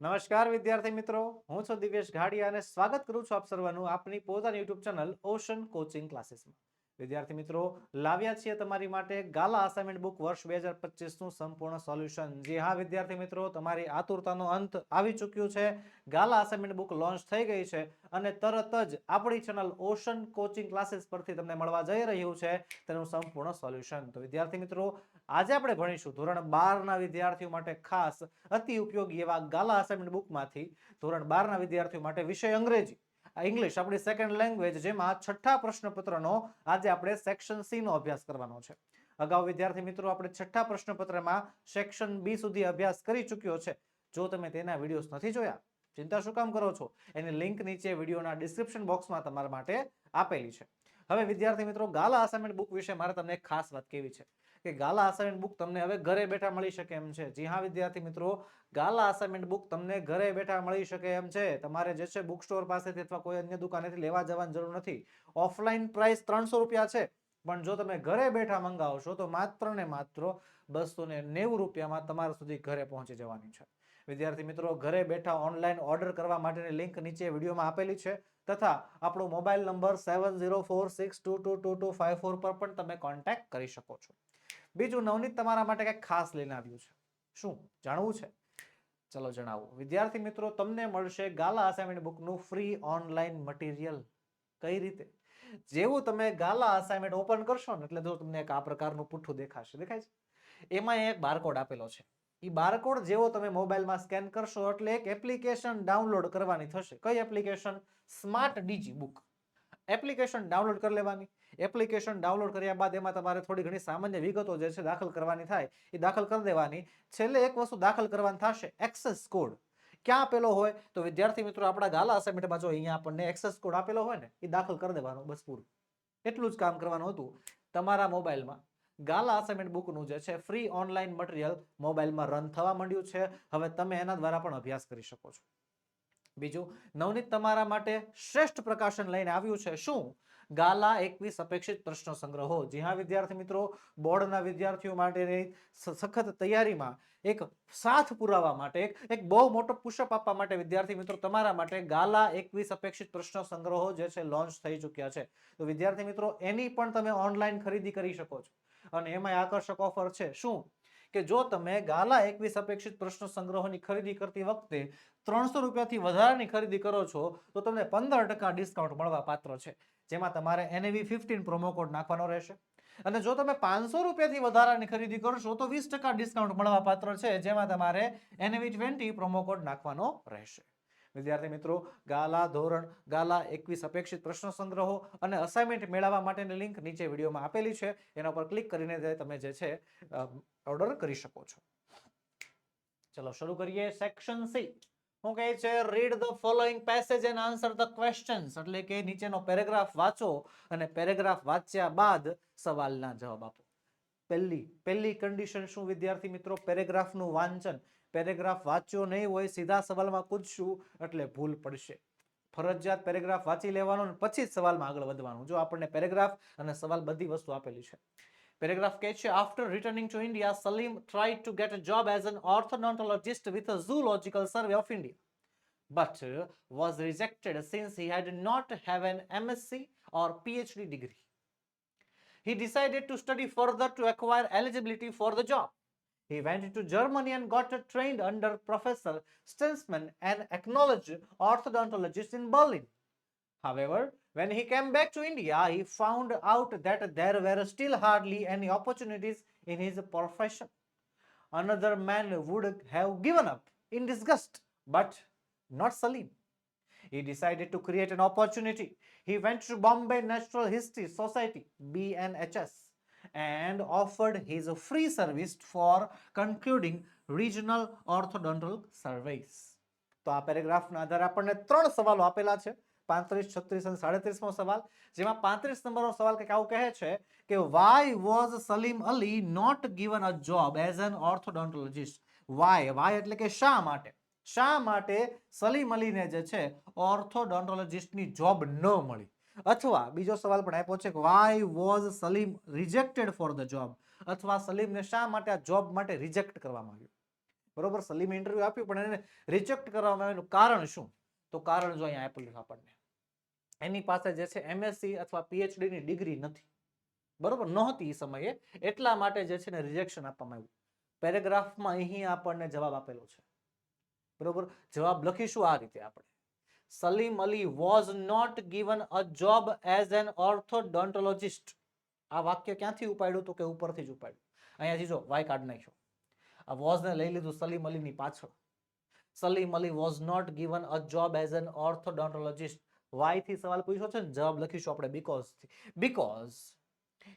નમસ્કાર વિદ્યાર્થી મિત્રો. હું છું દિવ્યેશ ઘાડિયા અને સ્વાગત કરું છું આપ સર્વનું આપની પોતાની યુટ્યુબ ચેનલ ઓશન કોચિંગ ક્લાસીસમાં. વિદ્યાર્થી મિત્રો, લાવ્યા છીએ તમારી માટે ગાલા અસાઇનમેન્ટ બુક વર્ષ બે હજાર પચીસનું સંપૂર્ણ સોલ્યુશન જે હા વિદ્યાર્થી મિત્રો, તમારી આતુરતાનો અંત આવી ચૂક્યું છે. ગાલા અસાઇનમેન્ટ બુક લોન્ચ થઈ ગઈ છે અને તરત જ આપણી ચેનલ ઓશન કોચિંગ ક્લાસીસ પરથી તમને મળવા જઈ રહ્યું છે. તેનું સંપૂર્ણ સોલ્યુશન તો વિદ્યાર્થી મિત્રો આજે આપણે ભણીશું ધોરણ બારના વિદ્યાર્થીઓ માટે ખાસ અતિ ઉપયોગી એવા ગાલા અસાઇનમેન્ટ બુકમાંથી ધોરણ બારના વિદ્યાર્થીઓ માટે વિષય અંગ્રેજી. ઇંગ્લિશ આપણી સેકન્ડ લેંગ્વેજ જેમાં છઠ્ઠા પ્રશ્નપત્રનો આજે આપણે સેક્શન સી નો અભ્યાસ કરવાનો છે. અગાઉ વિદ્યાર્થી મિત્રો આપણે છઠ્ઠા પ્રશ્નપત્રમાં સેક્શન બી સુધી અભ્યાસ કરી ચૂક્યો છે. જો તમે તેના વિડીયોઝ નથી જોયા, ચિંતા શું કામ કરો છો? એની લિંક નીચે વિડીયોના ડિસ્ક્રિપ્શન બોક્સમાં તમારા માટે આપેલી છે. હવે વિદ્યાર્થી મિત્રો, ગાલા અસાઇનમેન્ટ બુક વિશે મારે તમને એક ખાસ વાત કેવી છે કે ગાલા અસાઇનમેન્ટ બુક તમને હવે ઘરે બેઠા મળી શકે એમ છે. જી હા વિદ્યાર્થી મિત્રો, ગાલા અસાઇનમેન્ટ બુક તમને ઘરે બેઠા મળી શકે એમ છે. તમારે જે છે બુક સ્ટોર પાસેથી અથવા કોઈ અન્ય દુકાનેથી લેવા જવાની જરૂર નથી. ઓફલાઈન પ્રાઇસ ત્રણસો રૂપિયા છે. પણ જો તમે ઘરે બેઠા મંગાવશો તો માત્ર ને માત્ર બસો ને નેવું રૂપિયામાં તમારા સુધી ઘરે પહોંચી જવાની છે. વિદ્યાર્થી મિત્રો, ઘરે બેઠા ઓનલાઈન ઓર્ડર કરવા માટેની લિંક નીચે વિડીયોમાં આપેલી છે. તથા આપણો mobile number seven zero four six two two two two five four પર પણ તમે કોન્ટેક્ટ કરી શકો છો. બીજું નવનીત તમારા માટે કંઈક ખાસ લઈને આવ્યું છે. શું? જાણવું છે? ચલો જણાવો. વિદ્યાર્થી મિત્રો, તમને મળશે ગાલા અસાઇનમેન્ટ બુકનું ફ્રી ઓનલાઈન મટીરિયલ કઈ રીતે? જેવું તમે ગાલા અસાઇનમેન્ટ ઓપન કરશો ને, એટલે જો તમને એક આ પ્રકારનું પુઠ્ઠું દેખાશે, દેખાય છે? એમાં એક બારકોડ આપેલો છે. એ બારકોડ જેવો તમે મોબાઈલમાં સ્કેન કરશો એટલે એક એપ્લિકેશન ડાઉનલોડ કરવાની થશે. કઈ application? Smart DG book application download કરી લેવાની. એપ્લિકેશન ડાઉનલોડ કર્યા બાદ એમાં તમારે થોડી ઘણી સામાન્ય વિગતો જે છે દાખલ કરવાની થાય એ દાખલ કરી દેવાની. છેલ્લે એક વસ્તુ દાખલ કરવાની થશે, એક્સેસ કોડ. ક્યાં આપેલો હોય? તો વિદ્યાર્થી મિત્રો, આપણા ગાલા અસાઇનમેન્ટમાં જો અહીંયા આપણને એક્સેસ કોડ આપેલો હોય ને, એ દાખલ કરી દેવાનો બસ પૂરું. એટલું જ કામ કરવાનું હતું તમારા મોબાઈલમાં. ગાલા અસાઇનમેન્ટ બુકનું જે છે ફ્રી ઓનલાઈન મટીરિયલ મોબાઈલમાં રન થવા માંડ્યું છે. હવે તમે એના દ્વારા પણ અભ્યાસ કરી શકો છો. બીજું, નવનીત તમારા માટે શ્રેષ્ઠ પ્રકાશન લઈને આવ્યું છે. શું? ગાલા એકવીસ અપેક્ષિત પ્રશ્નો સંગ્રહો. જી હા, વિદ્યાર્થી મિત્રો, બોર્ડના વિદ્યાર્થીઓ માટેની સખત તૈયારીમાં એક સાથ પુરાવા માટે, એક એક બહુ મોટો પુશઅપ આપવા માટે વિદ્યાર્થી મિત્રો, તમારા માટે ગાલા એકવીસ અપેક્ષિત પ્રશ્નો સંગ્રહો જે છે લોન્ચ થઈ ચૂક્યા છે. તો વિદ્યાર્થી મિત્રો, એની પણ તમે ઓનલાઈન ખરીદી કરી શકો છો. અને એમાં આકર્ષક ઓફર છે. શું? કે જો તમે ગાલા એકવીસ અપેક્ષિત પ્રશ્નો સંગ્રહોની ખરીદી કરતી વખતે ત્રણસો રૂપિયાથી વધારાની ખરીદી કરો છો, તો તમને પંદર ટકા ડિસ્કાઉન્ટ મળવા પાત્ર છે. જેમાં તમારે એનએવી ફિફ્ટીન પ્રોમો કોડ નાખવાનો રહેશે. અને જો તમે પાંચસો રૂપિયાથી વધારાની ખરીદી કરશો, તો વીસ ટકા ડિસ્કાઉન્ટ મળવા પાત્ર છે, જેમાં તમારે એનએવી ટ્વેન્ટી પ્રોમો કોડ નાખવાનો રહેશે. વિદ્યાર્થી મિત્રો, ગાલા ધોરણ, ગાલા એકવીસ અપેક્ષિત પ્રશ્ન સંગ્રહો અને અસાઇનમેન્ટ મેળવવા માટેની લિંક નીચે વિડીયોમાં આપેલી છે. એના પર ક્લિક કરીને તમે જે છે ઓર્ડર કરી શકો છો. ચલો શરૂ કરીએ સેક્શન સી શું કહે છે? Read the following passage and answer the questions એટલે કે નીચેનો પેરેગ્રાફ વાંચો અને પેરેગ્રાફ વાંચ્યા બાદ સવાલના જવાબ આપો. પહેલી પહેલી કન્ડિશન શું વિદ્યાર્થી મિત્રો? પેરેગ્રાફનું વાંચન. પેરેગ્રાફ વાંચ્યો નહીં હોય સીધા સવાલમાં કૂદશું એટલે ભૂલ પડશે ફરજિયાત પેરેગ્રાફ વાંચી લેવાનો અને પછી જ સવાલમાં આગળ વધવાનું જો આપણને પેરેગ્રાફ અને સવાલ બધી વસ્તુ આપેલી છે પેરેગ્રાફ કહે છે after returning to India Salim tried to get a job as an with a zoological survey of India but uh, was rejected since he had not have an MSc or PhD degree. He decided to study further to acquire eligibility for the job. He went to Germany and got trained under Professor Stensman, an acknowledged orthodontologist in Berlin. However, when he came back to India, he found out that there were still hardly any opportunities in his profession. Another man would have given up in disgust, but not Salim. He decided to create an opportunity. He went to Bombay Natural History Society, BNHS, and offered his free service for concluding regional orthodontal surveys. તો આ પેરેગ્રાફના આધારે આપણને ત્રણ સવાલો આપેલા છે. પાંત્રીસ, છત્રીસ અને સાડત્રીસમો સવાલ. જેમાં પાંત્રીસ નંબરનો સવાલ કંઈક આવું કહે છે કે why was Salim Ali not given a job as an orthodontologist why why એટલે કે શા માટે? શા માટે સલીમ અલીને જે છે ઓર્થોડોન્ટોલોજિસ્ટની જોબ ન મળી? અથવા બીજો સવાલ પણ આપ્યો છે કે why was Salim rejected for the job અથવા સલીમને શા માટે આ જોબ માટે રિજેક્ટ કરવામાં આવ્યું? બરોબર સલીમે ઇન્ટરવ્યુ આપ્યું, પણ એને રિજેક્ટ કરવામાં આવ્યું કારણ શું? તો કારણ જો અહીંયા આપેલું આપણને. એની પાસે જે છે એમએસસી અથવા પીએચડી ની ડિગ્રી નથી. બરોબર, નહોતી એ સમયે. એટલા માટે જે છે ને રિજેક્શન આપવામાં આવ્યું. પેરેગ્રાફમાં અહીં આપણને જવાબ આપેલો છે. બરોબર, જવાબ લખીશું આ રીતે આપણે. Salim Ali was not given a job as an orthodontologist આ વાક્ય ક્યાંથી ઉપાડ્યું તો કે ઉપરથી જ ઉપાડ્યું? અહીંયાથી જો વાય કાઢ નાખ્યો. આ વોઝને લઈ લીધું સલીમ અલીની પાછળ. Salim Ali was not given a job as an orthodontologist વાયથી સવાલ પૂછ્યો છે ને? જવાબ લખીશું આપણે બીકોઝથી because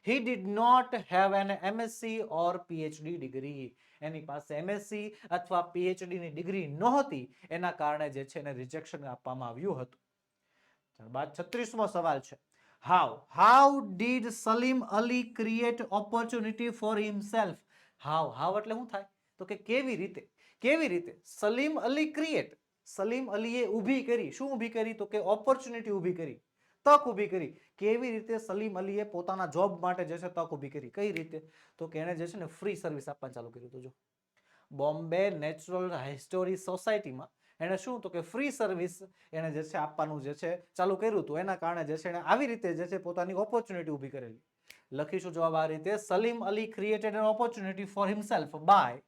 he did not have an MSc or PhD degree. એની પાસે MSc અથવા PhD ડિગ્રી નહોતી. એના કારણે જે છે એને રિજેક્શન આપવામાં આવ્યું હતું. ત્યારબાદ છત્રીસમો સવાલ છે. How how did Salim Ali create opportunity for himself how how એટલે શું થાય? તો કે કેવી રીતે? કેવી રીતે? સલીમ અલી ક્રિએટ સલીમ અલીએ ઊભી કરી. શું ઊભી કરી? તો કે ઓપોર્ચ્યુનિટી ઊભી કરી. તક ઊભી કરી. કેવી રીતે સલીમ અલીએ પોતાના જોબ માટે જે છે તક ઊભી કરી? કઈ રીતે? તો કે એણે જે છે ને ફ્રી સર્વિસ આપવાનું ચાલુ કર્યું હતું. જો. બોમ્બે નેચરલ હિસ્ટોરી સોસાયટીમાં એણે શું તો કે ફ્રી સર્વિસ એણે જે છે આપવાનું જે છે ચાલુ કર્યું હતું. એના કારણે જે છે એણે આવી રીતે જે છે પોતાની ઓપોર્ચ્યુનિટી ઊભી કરેલી. લખીશું જવાબ આ રીતે, Salim Ali created an opportunity for himself by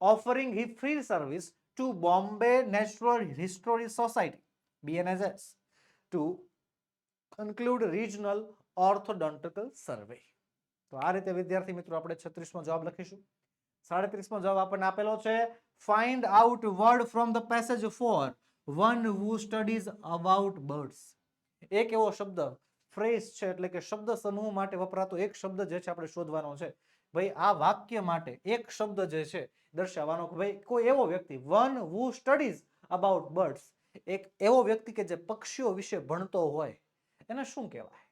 offering he free service to Bombay natural history society BNSS to conclude regional orthodontical survey તો આ રીતે, વિદ્યાર્થી મિત્રો, આપણે છત્રીસમો જવાબ લખીશું. સાડત્રીસમો જવાબ આપણને આપેલો છે find out word from the passage for one who studies about birds એક એવો શબ્દ ફ્રેઝ છે, એટલે કે શબ્દ સમૂહ માટે વપરાતો એક શબ્દ જે છે આપણે શોધવાનો છે. ભાઈ, આ વાક્ય માટે એક શબ્દ જે છે, દર્શાવવાનો કે ભાઈ, કોઈ એવો વ્યક્તિ one who studies about birds એક એવો વ્યક્તિ કે જે પક્ષીઓ વિશે ભણતો હોય. એને શું કહેવાય?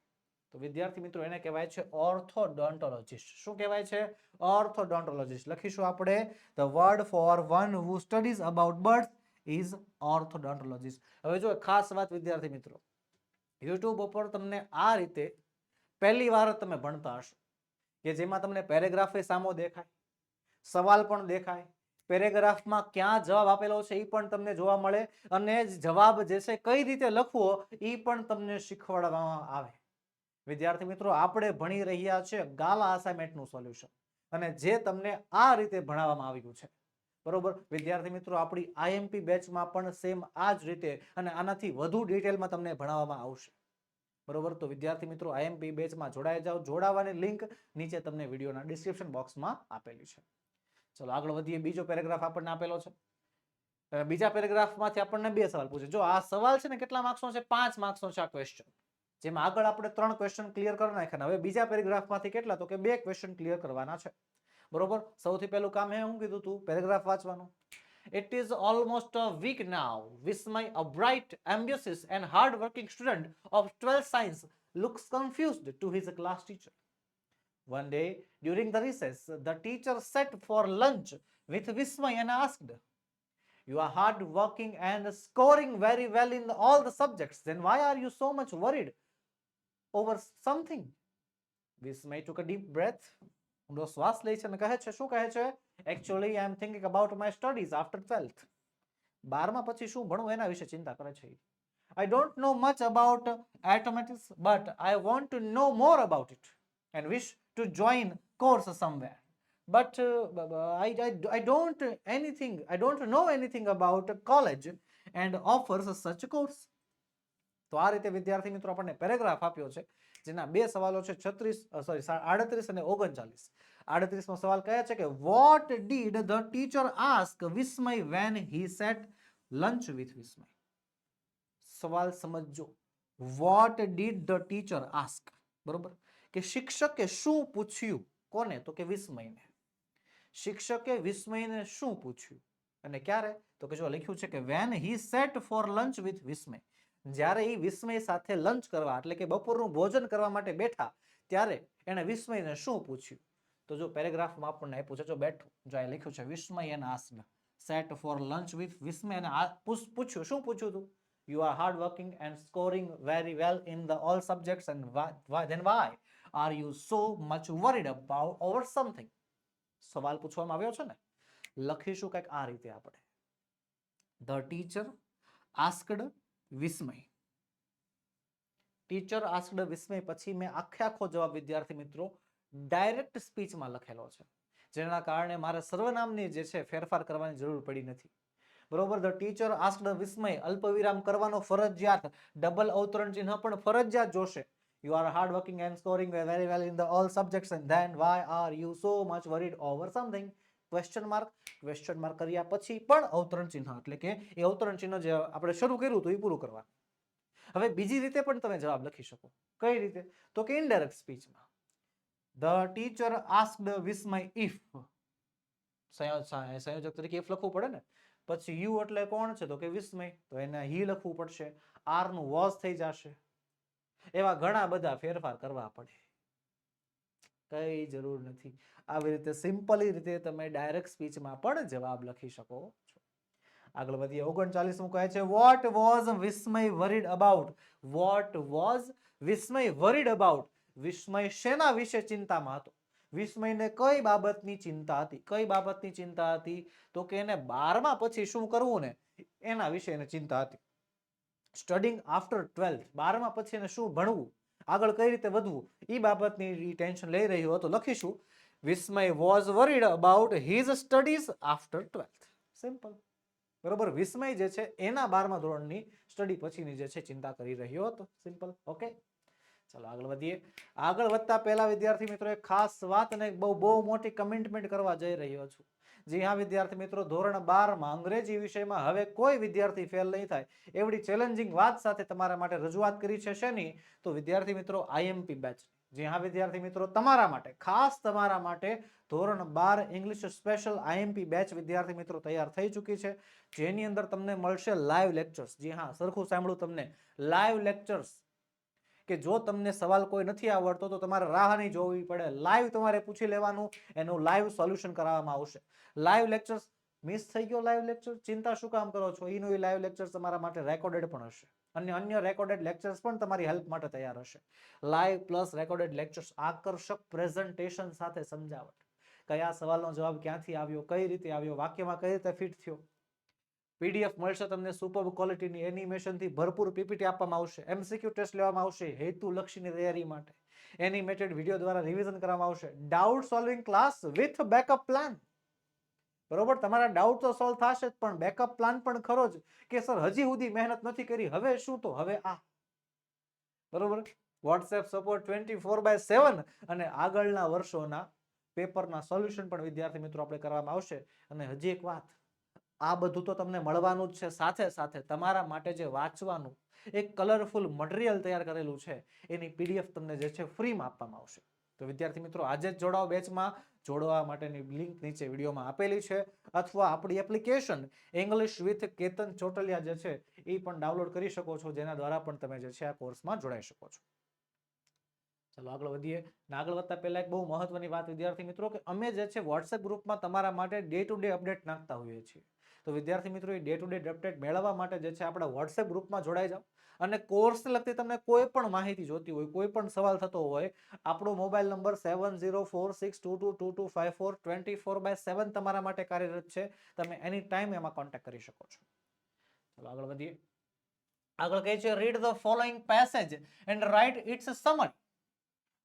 તો વિદ્યાર્થી મિત્રો એને કહેવાય છે ઓર્થોડોન્ટોલોજિસ્ટ. શું કહેવાય છે? ઓર્થોડોન્ટોલોજિસ્ટ. લખીશું આપણે the word for one who studies about birth is orthodontologist હવે જો ખાસ વાત વિદ્યાર્થી મિત્રો યુટ્યુબ ઉપર તમને આ રીતે પહેલી વાર તમે ભણતા હશો કે જેમાં તમને પેરેગ્રાફે સામો દેખાય, સવાલ પણ દેખાય પેરેગ્રાફમાં ક્યાં જવાબ આપેલો છે એ પણ તમને જોવા મળે અને જવાબ જે છે કઈ રીતે લખવો એ પણ તમને શીખવાડવામાં આવે. વિદ્યાર્થી મિત્રો, આપણે ભણી રહ્યા છે ગાલા અસાઇનમેન્ટનું સોલ્યુશન અને જે તમને આ રીતે ભણાવવામાં આવ્યું છે. બરોબર? વિદ્યાર્થી મિત્રો, આપણી આઈએમપી બેચમાં પણ સેમ આ જ રીતે અને આનાથી વધુ ડિટેલમાં તમને ભણાવવામાં આવશે. બરોબર? તો વિદ્યાર્થી મિત્રો આઈએમપી બેચમાં જોડાઈ જાઓ. જોડાવાની લિંક નીચે તમને વિડીયોના ડિસ્ક્રિપ્શન બોક્સમાં આપેલી છે. ચલો આગળ વધીએ. બીજો પેરેગ્રાફ આપણને આપેલો છે. બીજા પેરેગ્રાફમાંથી આપણને બે સવાલ પૂછે. જો આ સવાલ છે ને કેટલા માર્ક્સનો છે? પાંચ માર્ક્સનો છે આ ક્વેશ્ચન જેમાં આગળ આપણે ત્રણ ક્વેશ્ચન ક્લિયર કરી નાખ્યા હવે બીજા પેરેગ્રાફમાંથી કેટલા? તો કે બે ક્વેશ્ચન ક્લિયર કરવાના છે. બરોબર? સૌથી પહેલું કામ હે હું કીધું તું પેરેગ્રાફ વાંચવાનું. It is almost a week now. Vismay, a bright, ambitious, and hard-working student of 12th science, looks confused to his class teacher. One day, during the recess, the teacher sat for lunch with Vismay and asked, You are hard-working and scoring very well in all the subjects. Then why are you so much worried over something? Vismay took a deep breath. ઊંડો શ્વાસ લે છે અને કહે છે શું કહે છે actually I am thinking about my studies after twelfth બારમા પછી શું ભણવું એના વિશે ચિંતા કરે છે I don't know much about automatics but I want to know more about it and wish to join course somewhere but I I don't anything I don't know anything about college and offers such course તો આ રીતે વિદ્યાર્થી મિત્રો આપણને paragraph આપ્યો છે, જેના બે સવાલો છે છત્રીસ સોરી આડત્રીસ અને ઓગણચાલીસ. આડત્રીસમો સવાલ કહે છે કે what did the teacher ask Vismay when he set lunch with Vismay સવાલ સમજજો. What did the teacher ask બરોબર? કે શિક્ષકે શું પૂછ્યું? કોને? તો કે વિસ્મયને. શિક્ષકે વિસ્મયને શું પૂછ્યું? અને ક્યારે? તો કે જો લખ્યું છે કે when he set for lunch with Vismay. જ્યારે એ વિસ્મય સાથે લંચ કરવા, એટલે કે બપોરનું ભોજન કરવા માટે બેઠા, ત્યારે એણે વિસ્મયને શું પૂછ્યું? તો જો પેરેગ્રાફમાં આપણને આપ્યું છે, જો બેઠું, જો એ લખ્યું છે, Vismay an asked set for lunch with Vismay. આ પૂછ્યું. શું પૂછ્યું હતું you are hard working and scoring very well in the all subjects and then why are you so much worried about over something સવાલ પૂછવામાં આવ્યો છે ને. લખીશું કંઈક આ રીતે આપણે. The teacher asked Vismay. Teacher asked Vismay પછી મેં આખે આખો જવાબ વિદ્યાર્થી મિત્રો ડાયરેક્ટ સ્પીચમાં લખેલો છે. જેના કારણે મારે સર્વનામની જે છે ફેરફાર કરવાની જરૂર પડી નથી. બરોબર? The teacher asked Vismay. અલ્પવિરામ કરવાનો ફરજિયાત. ડબલ અવતરણ ચિહ્ન પણ ફરજિયાત જોશે. You are hard working and very very in the all all and then why why are you so much over something question mark question mark કર્યા પછી પણ અવતરણ ચિહ્ન, એટલે કે એ અવતરણ ચિહ્ન જે આપણે શરૂ કર્યું હતું એ પૂરું કરવા. હવે બીજી રીતે પણ તમે જવાબ લખી શકો. કઈ રીતે? તો કે indirect સ્પીચમાં the teacher asked Vismay if સંયોજક તરીકે ઇફ લખવું પડે ને? પછી યુ એટલે કોણ છે? તો કે વિસ્મય તો એને હી લખવું પડશે. આરનું વોઝ થઈ જશે. એવા ઘણા બધા ફેરફાર કરવા પડે. કઈ જરૂર નથી. આવી રીતે સિમ્પલી રીતે તમે ડાયરેક્ટ સ્પીચમાં પણ જવાબ લખી શકો છો. આગળ વધીએ. ઓગણચાલીસમું કહે છે what was Vismay worried about what was Vismay worried about Vismay શેના વિશે ચિંતામાં હતો? વિસ્મયને કઈ બાબતની ચિંતા હતી? કઈ બાબતની ચિંતા હતી? તો કે એને બારમા પછી શું કરવું ને? એના વિશે એને ચિંતા હતી. સ્ટડિંગ આફ્ટર ટ્વેલ્થ બારમા પછી એને શું ભણવું? આગળ કઈ રીતે વધવું? એ બાબતની ટેન્શન લઈ રહ્યો હતો. લખીશું. Vismay was worried about his studies after twelfth simple બરોબર? વિસ્મય જે છે, એના બારમા ધોરણની સ્ટડી પછીની જે છે, ચિંતા કરી રહ્યો હતો. સિમ્પલ ઓકે ચાલો આગળ વધીએ. આગળ વધતા પહેલા વિદ્યાર્થી મિત્રો એક ખાસ વાત અને બહુ બહુ મોટી કમિટમેન્ટ કરવા જઈ રહ્યો છું. જી હા વિદ્યાર્થી મિત્રો, ધોરણ બારમાં અંગ્રેજી વિષયમાં હવે કોઈ વિદ્યાર્થી ફેલ નહીં થાય. એવડી ચેલેન્જિંગ વાત સાથે તમારા માટે રજૂઆત કરી છે શેની? તો વિદ્યાર્થી મિત્રો આઈએમપી બેચ જી હા વિદ્યાર્થી મિત્રો, તમારા માટે, ખાસ તમારા માટે ધોરણ બાર ઇંગ્લિશ સ્પેશિયલ આઈએમપી બેચ વિદ્યાર્થી મિત્રો તૈયાર થઈ ચૂકી છે. જેની અંદર તમને મળશે લાઈવ લેક્ચર્સ જી હા, સરખું સાંભળું તમને. લાઈવ લેક્ચર્સ કે જો તમને સવાલ કોઈ નથી આવડતો, તો તમારે રાહ નહીં જોવી પડે. લાઈવ તમારે પૂછી લેવાનું, એનું લાઈવ સોલ્યુશન કરાવવામાં આવશે. લાઈવ લેક્ચર્સ મિસ થઈ ગયો લાઈવ લેક્ચર ચિંતા શું કામ કરો છો? એનું એ લાઈવ લેક્ચર તમારા માટે રેકોર્ડેડ પણ હશે. અને અન્ય રેકોર્ડેડ લેક્ચર્સ પણ તમારી હેલ્પ માટે તૈયાર હશે. લાઈવ પ્લસ રેકોર્ડેડ લેક્ચર્સ આકર્ષક પ્રેઝન્ટેશન સાથે સમજાવટ. કયા સવાલનો જવાબ ક્યાંથી આવ્યો, કઈ રીતે આવ્યો, વાક્યમાં કઈ રીતે ફિટ થયો? પીડીએફ મળશે તમને સુપર ક્વોલિટીની એનિમેશનથી ભરપૂર પીપીટી આપવામાં આવશે. એમસીક્યુ ટેસ્ટ લેવામાં આવશે હેતુ લક્ષીની તૈયારી માટે. એનિમેટેડ વીડિયો દ્વારા રિવિઝન કરવામાં આવશે. Doubt solving class with backup plan બરોબર? તમારા ડાઉટ તો સોલ્વ થશે જ, પણ બેકઅપ પ્લાન પણ ખરો જ કે સર, હજી સુધી મહેનત નથી કરી. હવે શું તો? હવે આ. બરોબર? WhatsApp support twenty four by seven અને આગળના વર્ષોના પેપરના સોલ્યુશન પણ વિદ્યાર્થી મિત્રો, આપણે કરવામાં આવશે. અને હજી એક વાત. આ બધું તો તમને મળવાનું જ છે. સાથે સાથે તમારા માટે જે વાંચવાનું એક કલરફુલ મટીરિયલ તૈયાર કરેલું છે, એની પીડીએફ તમને જે છે ફ્રીમાં આપવામાં આવશે. તો વિદ્યાર્થી મિત્રો, આજે જ જોડાઓ બેચમાં. જોડવા માટેની લિંક નીચે વિડીયોમાં આપેલી છે. અથવા આપણી application English with Ketan Chotaliya જે છે, એ પણ ડાઉનલોડ કરી શકો છો. જેના દ્વારા પણ તમે જે છે આ કોર્સમાં જોડાઈ શકો છો. ચાલો આગળ વધીએ. ને આગળ વધતા પહેલા એક બહુ મહત્વની વાત વિદ્યાર્થી મિત્રો, કે અમે જે છે વોટ્સએપ ગ્રુપમાં તમારા માટે ડે ટુ ડે અપડેટ નાખતા હોઈએ છીએ. તો વિદ્યાર્થી મિત્રો, એ ડે ટુ ડે અપડેટ મેળવવા માટે જે છે આપણા વોટ્સએપ ગ્રુપમાં જોડાઈ જાઓ. અને કોર્સને લગતી તમને કોઈ પણ માહિતી જોતી હોય, કોઈ પણ સવાલ થતો હોય, આપણો mobile number seven zero four six two two two two five four twenty four by seven તમારા માટે કાર્યરત છે. તમે એની ટાઈમ એમાં કોન્ટેક્ટ કરી શકો છો. ચાલો આગળ વધીએ. આગળ કહે છે read the following passage and write its summary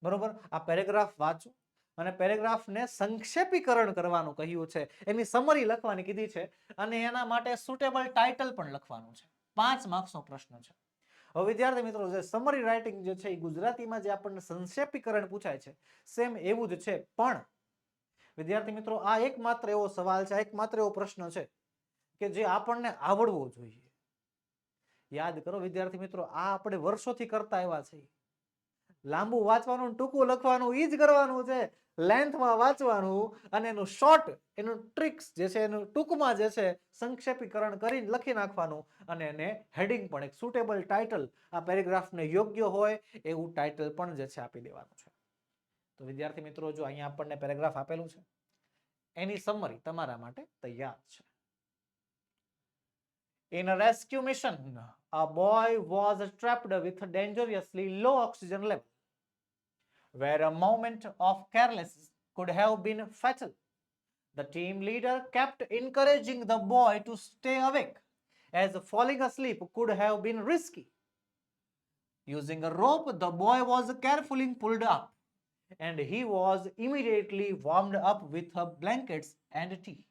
બરોબર? આ પેરેગ્રાફ વાંચો. અને પેરેગ્રાફને સંક્ષેપીકરણ કરવાનું કહ્યું છે. એની સમરી લખવાની કીધી છે અને એના માટે સુટેબલ ટાઇટલ પણ લખવાનું છે. પાંચ માર્ક્સનો પ્રશ્ન છે. હવે વિદ્યાર્થી મિત્રો, જે સમરી રાઇટિંગ જે છે એ ગુજરાતીમાં જે આપણને સંક્ષેપીકરણ પૂછાય છે સેમ એવું જ છે. પણ વિદ્યાર્થી મિત્રો, આ એકમાત્ર એવો સવાલ છે એકમાત્ર એવો પ્રશ્ન છે કે જે આપણને આવડવો જોઈએ. યાદ કરો વિદ્યાર્થી મિત્રો, આ આપણે વર્ષોથી કરતા આવ્યા છીએ. લાંબુ વાંચવાનું ટૂંકું લખવાનું એ જ કરવાનું છે. લેન્થમાં વાંચવાનું અને એનું શોર્ટ એનું ટ્રિક્સ જે છે એનું ટૂંકમાં જે છે સંક્ષેપીકરણ કરીને લખી નાખવાનું અને એને હેડિંગ પણ એક સુટેબલ ટાઇટલ આ પેરેગ્રાફને યોગ્ય હોય એવું ટાઇટલ પણ જે છે આપી દેવાનું છે. તો વિદ્યાર્થી મિત્રો જો અહીંયા આપણને પેરેગ્રાફ આપેલું છે એની સમરી તમારા માટે તૈયાર છે. In a rescue mission, a boy was trapped with dangerously low oxygen where a moment of carelessness could have been fatal. The team leader kept encouraging the boy to stay awake, as falling asleep could have been risky. Using a rope, the boy was carefully pulled up, and he was immediately warmed up with her blankets and tea.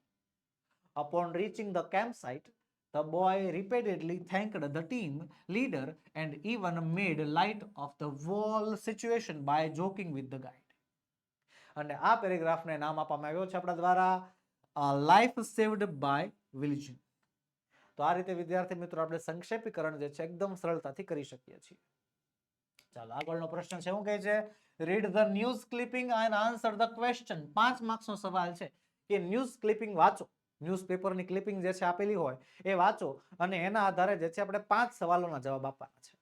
Upon reaching the campsite, the boy repeatedly thanked the team leader and even made light of the whole situation by joking with the guide. અને આ પેરેગ્રાફને નામ આપવામાં આવ્યો છે આપણા દ્વારા life saved by વિલિજન તો આ રીતે, વિદ્યાર્થી મિત્રો, આપણે સંક્ષેપીકરણ જે છે, એકદમ સરળતાથી કરી શકીએ છીએ. ચાલો, આગળનો પ્રશ્ન છે, શું કહે છે? Read the news clipping and answer the question પાંચ માર્ક્સનો સવાલ છે. કે ન્યૂઝ ક્લિપિંગ વાંચો. ન્યૂઝપેપરની ક્લિપિંગ જે છે આપેલી હોય એ વાંચો અને એના આધારે જે છે આપણે પાંચ સવાલોના જવાબ આપવાના છે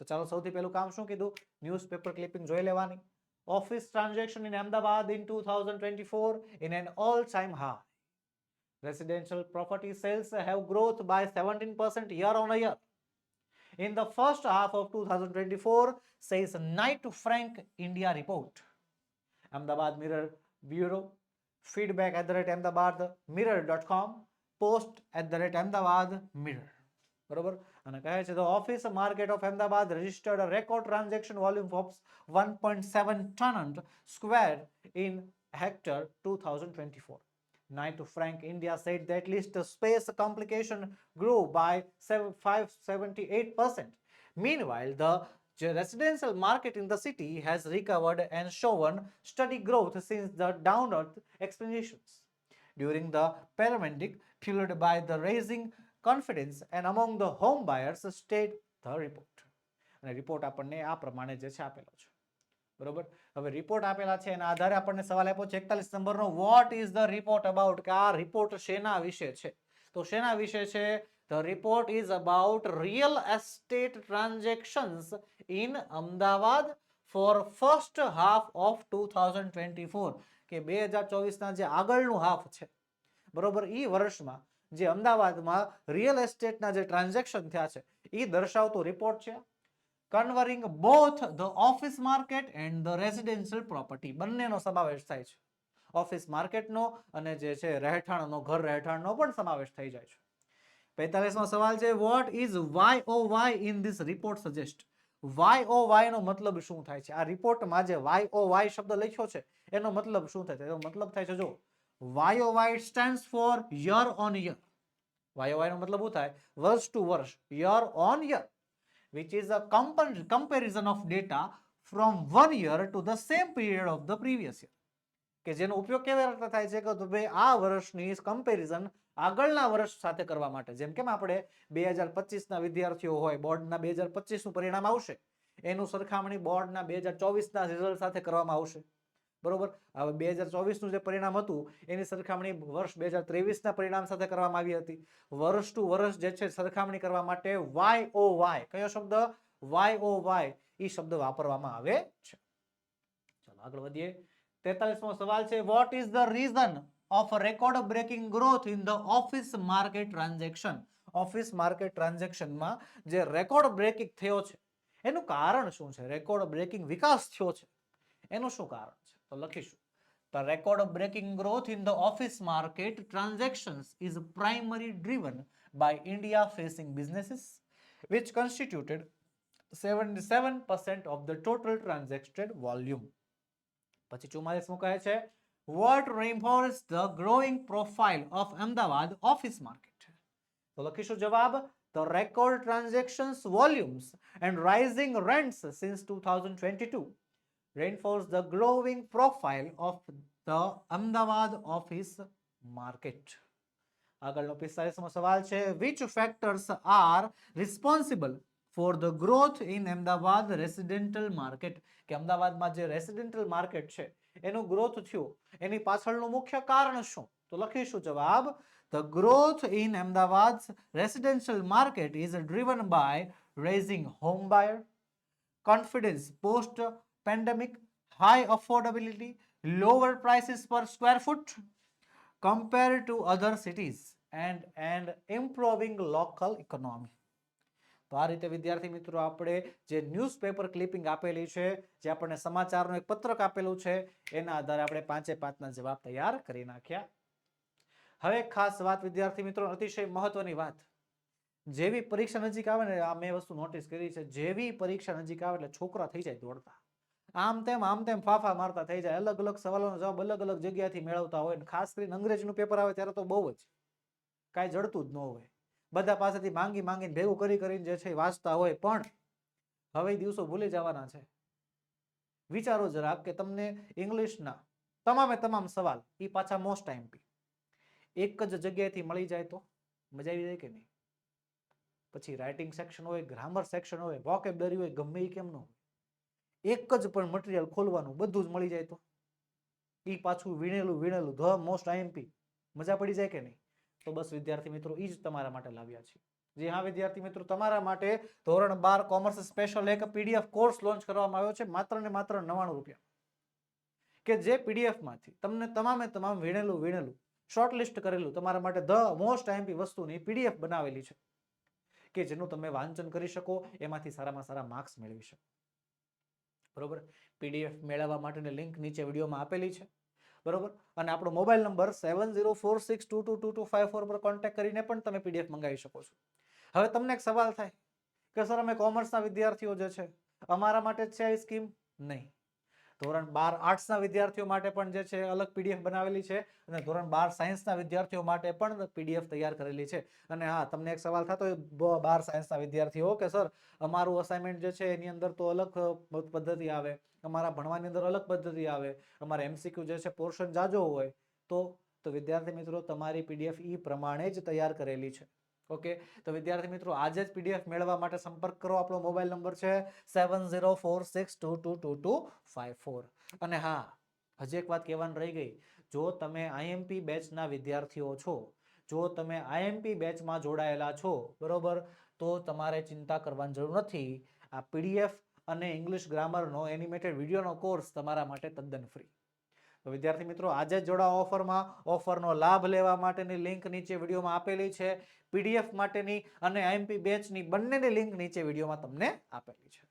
તો ચાલો સૌથી પહેલું કામ શું કીધું ન્યૂઝપેપર ક્લિપિંગ જોઈ લેવાની office transaction in Ahmedabad in 2024 in an all-time high. Residential property sales have growth by 17% year on year. In the first half of 2024, says Knight Frank India report. Ahmedabad Mirror Bureau, feedback at the rate Ahmedabad Mirror.com, post at the rate Ahmedabad Mirror. બરોબર અને કહે છે the office market of Ahmedabad registered a record transaction volume of 1.7 ton square in hectare 2024. Knight Frank India said that list space complication grew by 7- 578%. Meanwhile, the j- residential market in the city has recovered and shown steady growth since the downward explanations. During the pandemic, fueled by the rising confidence and among the home buyers, state the report. અને report આપણને આ પ્રમાણે જે છે આપેલો છે બરોબર હવે રિપોર્ટ આપેલા છે એના આધારે આપણને સવાલ આપ્યો છે એકતાલીસ નંબરનો what is the report about કે આ રિપોર્ટ શેના વિશે છે તો શેના વિશે છે the report is about real estate transactions in Ahmedabad for first half of two thousand twenty four કે બે હજાર ચોવીસના જે આગળનું હાફ છે. બરોબર? એ વર્ષમાં જે અમદાવાદમાં રિયલ એસ્ટેટના જે ટ્રાન્ઝેક્શન થયા છે એ દર્શાવતો રિપોર્ટ છે. Covering both the office market and the residential property બંનેનો સમાવેશ થાય છે. ઓફિસ માર્કેટનો અને જે છે રહેઠાણનો, ઘર રહેઠાણનો પણ સમાવેશ થઈ જાય છે. પેતાલીસમો સવાલ છે what is Y O Y in this report suggest Y O Y નો મતલબ શું થાય છે? આ રિપોર્ટમાં જે વાય ઓ વાય શબ્દ લખ્યો છે, એનો મતલબ શું થાય છે? એનો મતલબ થાય છે જો Y O Y stand for year on year Y O Y નો મતલબ શું થાય? વર્ષ ટુ વર્ષ year on year which is a comparison of data from one year to the same period of the previous year. કે જેનો ઉપયોગ કેવા રીતે થાય છે? કે તો ભાઈ આ વર્ષની કમ્પેરિઝન આગળના વર્ષ સાથે કરવા માટે. જેમ કેમ આપણે બે હજાર પચીસના વિદ્યાર્થીઓ હોય, બોર્ડના બે હજાર પચીસનું પરિણામ આવશે. એનું સરખામણી બોર્ડના બે હજાર ચોવીસના રિઝલ્ટ સાથે કરવામાં આવશે. બરોબર? હવે બે હજાર ચોવીસનું જે પરિણામ હતું, એની સરખામણી વર્ષ બે હજાર ત્રેવીસના પરિણામ સાથે કરવામાં આવી હતી. વર્ષ ટુ વર્ષ જે છે, સરખામણી કરવા માટે વાય ઓ વાય. કયો શબ્દ? Y O Y. એ શબ્દ વાપરવામાં આવે છે. ચાલો આગળ વધીએ. તેતાલીસમો સવાલ છે what is the reason of record breaking growth in the office market transaction office market ટ્રાન્ઝેક્શનમાં જે રેકોર્ડ બ્રેકિંગ થયો છે એનું કારણ શું છે રેકોર્ડ બ્રેકિંગ વિકાસ થયો છે એનું શું કારણ છે તો લખીશું The record of breaking growth in the office market transactions is primarily driven by India facing businesses, which constituted 77% of the total transacted volume. પછી ચુમ્માલીસમું કહે છે what reinforced the growing profile of Ahmedabad office market તો લખીશું જવાબ the record transactions volumes and rising rents since 2022 reinforce the growing profile of the Ahmedabad office market. આગળનો પિસ્તાલીસમો સવાલ છે which factors are responsible for the growth in Ahmedabad residential market કે અમદાવાદમાં જે residential market છે એનું ગ્રોથ થયું એની પાછળનું મુખ્ય કારણ શું તો લખીશું જવાબ the growth in Ahmedabad's residential market is driven by raising home buyer confidence post pandemic, high affordability, lower prices per square foot compared to other cities and and improving local economy તો આ રીતે, વિદ્યાર્થી મિત્રો, આપણે જે newspaper clipping આપેલી છે, જે આપણને સમાચારનું એક પત્રક આપેલું છે, એના આધારે આપણે પાંચે પાંચના જવાબ તૈયાર કરી નાખ્યા. હવે ખાસ વાત, વિદ્યાર્થી મિત્રો, અતિશય મહત્વની વાત. જેવી પરીક્ષા નજીક આવે ને, આ મેં વસ્તુ નોટિસ કરી છે, જેવી પરીક્ષા નજીક આવે એટલે છોકરા થઈ જાય દોડતા. આમ તેમ આમ તેમ ફાફા મારતા થઈ જાય, અલગ અલગ સવાલોનો જવાબ અલગ અલગ જગ્યાથી મેળવતા હોય ખાસ કરીને અંગ્રેજીનું પેપર આવે ત્યારે તો બહુ જ. કાંઈ જડતું જ ન હોય. બધા પાસેથી માંગી માંગીને ભેગું કરી કરીને જે છે વાંચતા હોય. પણ હવે દિવસો ભૂલી જવાના છે. વિચારો જરાક કે તમને ઇંગ્લિશના તમામે તમામ સવાલ એ પાછા મોસ્ટ આઈએમપી એક જ જગ્યાએથી મળી જાય તો મજા આવી જાય કે નહીં? પછી રાઇટિંગ સેક્શન હોય ગ્રામર સેક્શન હોય વોકેબલરી હોય, ગમે એ કેમ ન હોય. એક જ પણ મટીરિયલ ખોલવાનું બધું જ મળી જાય તો. એ પાછું વીણેલું વીણેલું ધ મોસ્ટ આઈએમપી મજા પડી જાય કે નહીં? તો બસ વિદ્યાર્થી મિત્રો એ જ તમારા માટે લાવ્યા છે. જે હા, વિદ્યાર્થી મિત્રો, તમારા માટે ધોરણ બાર કોમર્સ સ્પેશિયલ એક પીડીએફ કોર્સ લોન્ચ કરવામાં આવ્યો છે માત્ર ને માત્ર નવ્વાણું રૂપિયા. કે જે પીડીએફમાંથી તમને તમામે તમામ વીણેલું વીણેલું શોર્ટલિસ્ટ કરેલું, તમારા માટે ધ મોસ્ટ આઈએમપી વસ્તુની પીડીએફ બનાવેલી છે. કે જેનું તમે વાંચન કરી શકો, એમાંથી સારામાં સારા માર્ક્સ મેળવી શકો. બરોબર? પીડીએફ મેળવવા માટેની લિંક નીચે વિડીયોમાં આપેલી છે. બરોબર? અને આપણો mobile number seven zero four six two two two two five four પર કોન્ટેક્ટ કરીને પણ તમે પીડીએફ મંગાવી શકો છો. હવે તમને એક સવાલ થાય કે સર, અમે કોમર્સના વિદ્યાર્થીઓ જે છે, અમારા માટે જ છે આ સ્કીમ? નહીં. ધોરણ બાર આર્ટ્સના વિદ્યાર્થીઓ માટે પણ જે છે, અલગ પીડીએફ બનાવેલી છે અને ધોરણ બાર સાયન્સના વિદ્યાર્થીઓ માટે પણ પીડીએફ તૈયાર કરેલી છે. અને હા, તમને એક સવાલ થતો હોય બાર સાયન્સના વિદ્યાર્થીઓ કે સર, અમારું અસાઇનમેન્ટ જે છે, એની અંદર તો અલગ પદ્ધતિ આવે. અમારા ભણવાની અંદર અલગ પદ્ધતિ આવે, અમારે એમસીક્યુ જે છે પોર્શન જાજો હોય, તો તો વિદ્યાર્થી મિત્રો તમારી પીડીએફ ઈ પ્રમાણે જ તૈયાર કરેલી છે. ઓકે તો વિદ્યાર્થી મિત્રો, આજે જ પીડીએફ મેળવવા માટે સંપર્ક કરો. આપણો મોબાઈલ નંબર છે seven zero four six two two two two five four અને હા, હજી એક વાત કહેવાની રહી ગઈ. જો તમે આઈએમપી બેચના વિદ્યાર્થીઓ છો, જો તમે આઈએમપી બેચમાં જોડાયેલા છો, બરોબર, તો તમારે ચિંતા કરવાની જરૂર નથી. આ પીડીએફ અને ઇંગ્લિશ ગ્રામરનો એનિમેટેડ વિડીયોનો કોર્સ તમારા માટે તદ્દન ફ્રી તો વિદ્યાર્થી મિત્રો, આજે જ જોડાઓ ઓફરમાં. ઓફરનો લાભ લેવા માટેની લિંક નીચે વિડીયોમાં આપેલી છે. પીડીએફ માટેની અને આઈએમપી બેચની બંનેની લિંક નીચે વિડીયોમાં તમને આપેલી છે.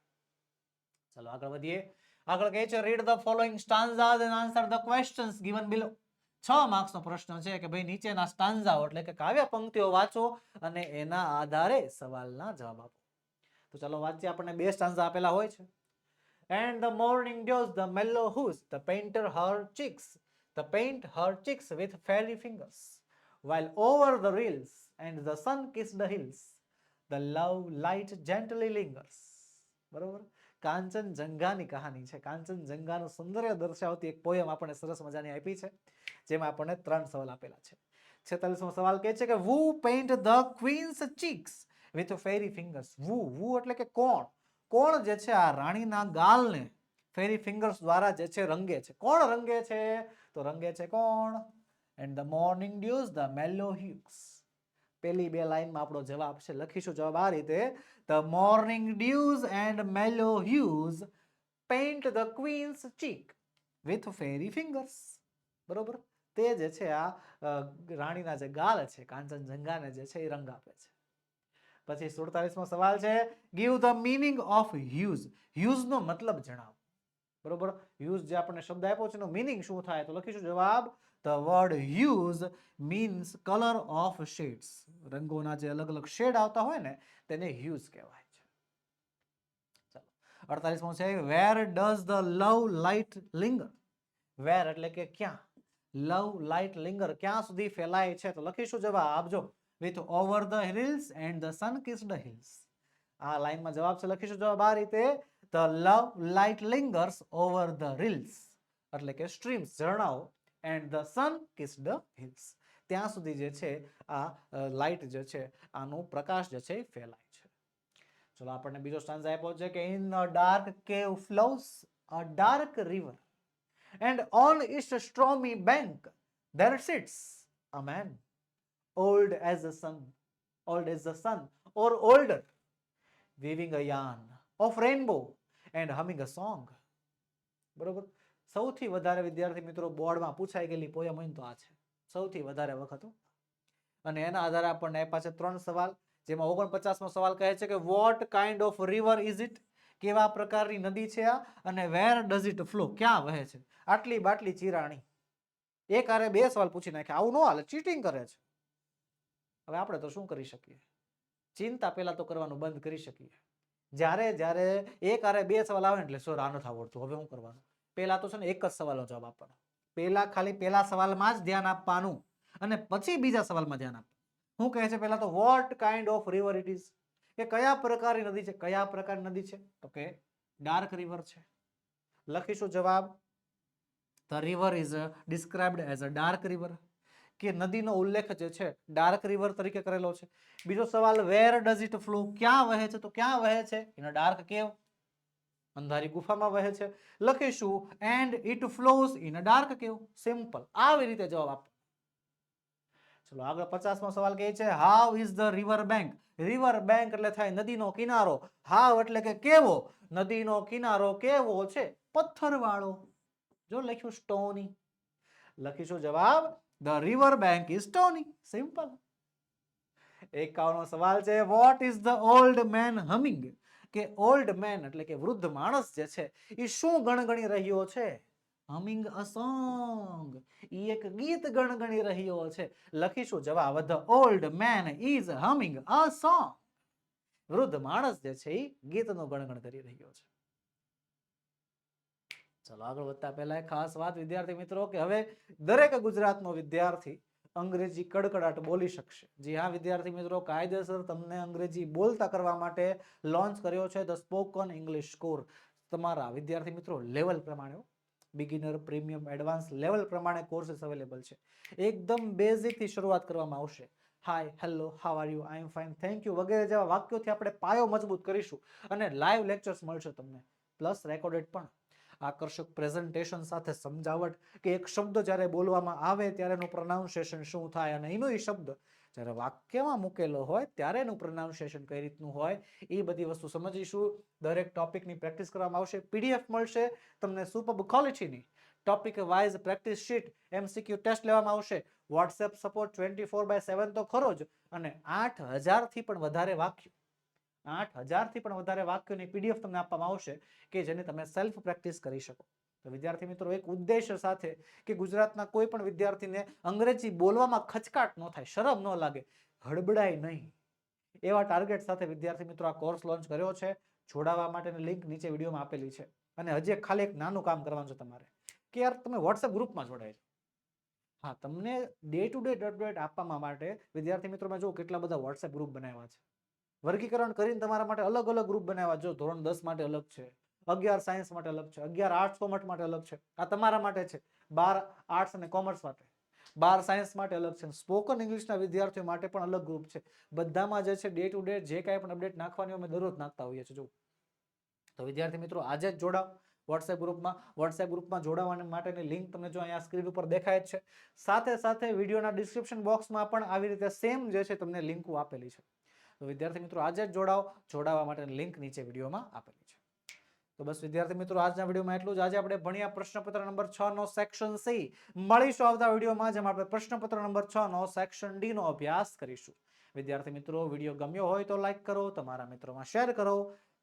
ચલો આગળ વધીએ. આગળ કહે છે read the following stanzas and answer the questions given below છ માર્ક્સનો પ્રશ્ન છે કે ભાઈ નીચેના સ્ટાન્ઝાઓ એટલે કે કાવ્ય પંક્તિઓ વાંચો અને એના આધારે સવાલના જવાબ આપો. તો ચાલો વાંચીએ આપણને બે સ્ટાન્ઝા આપેલા હોય છે And the morning dews, the mellow hues, the painter her cheeks, the paint her cheeks with fairy fingers, while over the rills and the sun kissed the hills, the love light gently lingers. બરોબર કાંચનજંઘાની કહાની છે કાંચનજંઘાનું સૌંદર્ય દર્શાવતી એક poem આપણને સરસ મજાની આપી છે જેમાં આપણને ત્રણ સવાલ આપેલા છે છેતાલીસમો સવાલ કહે છે કે who paint the queen's cheeks with fairy fingers who who એટલે કે કોણ? કોણ જે છે આ રાણીના ગાલને ફેરી ફિંગર્સ દ્વારા જે છે રંગે છે? કોણ રંગે છે? તો રંગે છે કોણ? And the morning dews the mellow hues પેલી બે લાઈનમાં આપણો જવાબ છે, લખીશું જવાબ આ રીતે. The morning dews and mellow hues paint the queen's cheek with fairy fingers બરોબર? તે જે છે આ રાણીના જે ગાલ છે કાંચનજંઘાને જે છે એ રંગ આપે છે. પછી સુડતાલીસમો સવાલ છે give the meaning of hues hues નો મતલબ જણાવો. બરોબર? હ્યુઝ જે આપણને શબ્દ આપ્યો છે, એનો મીનિંગ શું થાય? તો લખીશું જવાબ the word hues means colour of shades રંગોના જે અલગ અલગ શેડ આવતા હોય ને, તેને હ્યુઝ કહેવાય છે. ચાલો. અડતાલીસમો છે where does the love light linger where એટલે કે ક્યાં? લવ લાઇટ લિંગર ક્યાં સુધી ફેલાય છે? તો લખીશું જવાબ, જો with over the hills and the sun kissed hills આ લાઈનમાં જવાબ છે, લખીશું. જવાબ આ રીતે. The love light lingers over the rills એટલે કે streams ઝરણાઓ and the sun kissed hills ત્યાં સુધી જે છે, આ લાઇટ જે છે, આનો પ્રકાશ જે છે, એ ફેલાય છે. ચલો આપણને બીજો સ્ટાન્સ આપ્યો છે કે in a dark cave flows a dark river and on its stormy bank there sits a man. Old as the sun, old as the sun, or older, weaving a yarn of rainbow and humming a song. બરોબર? સૌથી વધારે વિદ્યાર્થી મિત્રો બોર્ડમાં પૂછાઈ ગયેલી poem હોય તો આ છે. સૌથી વધારે વખત અને એના આધારે આપણને આપ્યા છે ત્રણ સવાલ, જેમાં ઓગણપચાસમો સવાલ કહે છે કે what kind of river is it કેવા પ્રકારની નદી છે આ? અને વેર ડઝ ઇટ ફ્લો ક્યાં વહે છે? આટલી બાટલી ચીરાણી. એક આરે બે સવાલ પૂછી નાખ્યા. આવું ન હાલે ચીટિંગ કરે છે. હવે આપણે તો શું કરી શકીએ? ચિંતા પહેલાં તો કરવાનું બંધ કરી શકીએ. જ્યારે જ્યારે એક આરે બે સવાલ આવે એટલે સર આ નથી આવડતું. હવે શું કરવાનું? પહેલાં તો છે ને એક જ સવાલનો જવાબ આપવાનો. પહેલાં ખાલી પહેલા સવાલમાં જ ધ્યાન આપવાનું અને પછી બીજા સવાલમાં ધ્યાન આપવાનું. શું કહે છે પહેલાં તો what kind of river it is કે કયા પ્રકારની નદી છે? કયા પ્રકારની નદી છે? તો કે ડાર્ક રિવર છે. લખીશું જવાબ. The river is described as a dark river કે નદીનો ઉલ્લેખ જે છે, ડાર્ક રિવર તરીકે કરેલો છે. બીજો સવાલ, વેર ડઝ ઇટ ફ્લો ક્યાં વહે છે? તો ક્યાં વહે છે? ઇન ડાર્ક કેવ. અંધારી ગુફામાં વહે છે. લખીશું and it flows in a dark cave. Simple આવી રીતે જવાબ આપો. ચલો, આગળ પચાસમો સવાલ કહે છે how is the river bank river bank એટલે થાય નદીનો કિનારો. હાવ એટલે કે કેવો? નદીનો કિનારો કેવો છે? પથ્થરવાળો. જો લખ્યું સ્ટોની લખીશું જવાબ the river bank is stony simple એકાવનો સવાલ છે what is the old man humming કે ઓલ્ડ મેન એટલે કે વૃદ્ધ માણસ જે છે એ શું ગણગણી રહ્યો છે? હમિંગ અ સોંગ ઈ એક ગીત ગણગણી રહ્યો છે. લખીશું જવાબ the old man is humming a song વૃદ્ધ માણસ જે છે એ ગીતનું ગણગણ કરી રહ્યો છે. ચલો આગળ વધતા પહેલા ખાસ વાત વિદ્યાર્થી મિત્રો કે હવે દરેક ગુજરાતનો વિદ્યાર્થી અંગ્રેજી કડકડાટ બોલી શકશે. જી હા, વિદ્યાર્થી મિત્રો, કાયદેસર તમને અંગ્રેજી બોલતા કરવા માટે લોન્ચ કર્યો છે ધ સ્પોકન ઇંગ્લિશ કોર તમારા વિદ્યાર્થી મિત્રો લેવલ પ્રમાણે બિગિનર પ્રીમિયમ એડવાન્સ લેવલ પ્રમાણે કોર્સીસ અવેલેબલ છે. એકદમ બેઝિકથી શરૂઆત કરવામાં આવશે. Hi hello how are you I am fine thank you વગેરે જેવા વાક્યોથી આપણે પાયો મજબૂત કરીશું અને લાઈવ લેક્ચર્સ મળશે તમને. પ્લસ રેકોર્ડેડ પણ. આકર્ષક પ્રેઝન્ટેશન સાથે સમજાવટ કે એક શબ્દ જ્યારે બોલવામાં આવે ત્યારે એનું પ્રોનાઉન્સિએશન શું થાય અને એનો એ શબ્દ જ્યારે વાક્યમાં મૂકેલો હોય ત્યારે એનું પ્રોનાઉન્સિએશન કઈ રીતનું હોય એ બધી વસ્તુ સમજીશું. દરેક ટોપિકની પ્રેક્ટિસ કરવામાં આવશે. પીડીએફ મળશે. તમને super ક્વોલિટીની topic wise practice sheet MCQ test લેવામાં આવશે. WhatsApp support twenty four by seven તો ખરો જ અને આઠ હજારથી પણ વધારે વાક્યો આઠ હજારથી પણ વધારે વાક્યોની પીડીએફ તમને આપવામાં આવશે કે જેને તમે સેલ્ફ પ્રેક્ટિસ કરી શકો. તો વિદ્યાર્થી મિત્રો, એક ઉદ્દેશ્ય સાથે કે ગુજરાતના કોઈ પણ વિદ્યાર્થીને અંગ્રેજી બોલવામાં ખચકાટ ન થાય, શરમ ન લાગે, હડબડાય નહીં. એવા ટાર્ગેટ સાથે વિદ્યાર્થી મિત્રો આ કોર્સ લોન્ચ કર્યો છે. જોડાવા માટેની લિંક નીચે વિડીયોમાં આપેલી છે. અને હજી ખાલી એક નાનું કામ કરવાનું છે તમારે, કે યાર તમે વોટ્સએપ ગ્રુપમાં જોડાય હા, તમને ડે ટુ ડે અપડેટ આપવા માટે વિદ્યાર્થી મિત્રો મેં જો કેટલા બધા વોટ્સએપ ગ્રુપ બનાવ્યા છે. વર્ગીકરણ કરીને તમારા માટે અલગ અલગ ગ્રુપ બનાવ્યા. જો ધોરણ દસ માટે અલગ છે, અગિયાર સાયન્સ માટે અલગ છે, અગિયાર આર્ટ્સ કોમર્સ માટે અલગ છે. આ તમારા માટે છે. બાર આર્ટ્સ અને કોમર્સ માટે. બાર સાયન્સ માટે અલગ છે. સ્પોકન ઇંગ્લિશના વિદ્યાર્થીઓ માટે પણ અલગ ગ્રુપ છે. બધામાં જે છે ડે ટુ ડે જે કાંઈ પણ અપડેટ નાખવાની અમે દરરોજ નાખતા હોઈએ છીએ. જો તો વિદ્યાર્થી મિત્રો, આજે જ જોડાવ. વોટ્સએપ ગ્રુપમાં વોટ્સએપ ગ્રુપમાં જોડાવા માટેની લિંક તમને જો અહીંયા સ્ક્રીન ઉપર દેખાય છે. સાથે સાથે વિડીયોના ડિસ્ક્રિપ્શન બોક્સમાં પણ આવી રીતે સેમ જે છે, તમને લિંકો આપેલી છે. તો વિદ્યાર્થી મિત્રો, આજે જ જોડાઓ. જોડાવા માટેની લિંક નીચે વિડીયોમાં આપેલી છે. તો બસ વિદ્યાર્થી મિત્રો, આજના વિડીયોમાં એટલું જ. આજે આપણે ભણ્યા પ્રશ્નપત્ર નંબર છ નો સેક્શન સી મળીશું આવતા વિડીયોમાં, જેમાં આપણે પ્રશ્નપત્ર નંબર છ નો સેક્શન ડી નો અભ્યાસ કરીશું. વિદ્યાર્થી મિત્રો, વીડિયો ગમ્યો હોય તો લાઈક કરો, તમારા મિત્રોમાં શેર કરો.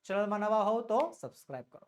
ચેનલમાં નવા હો તો સબસ્ક્રાઈબ કરો.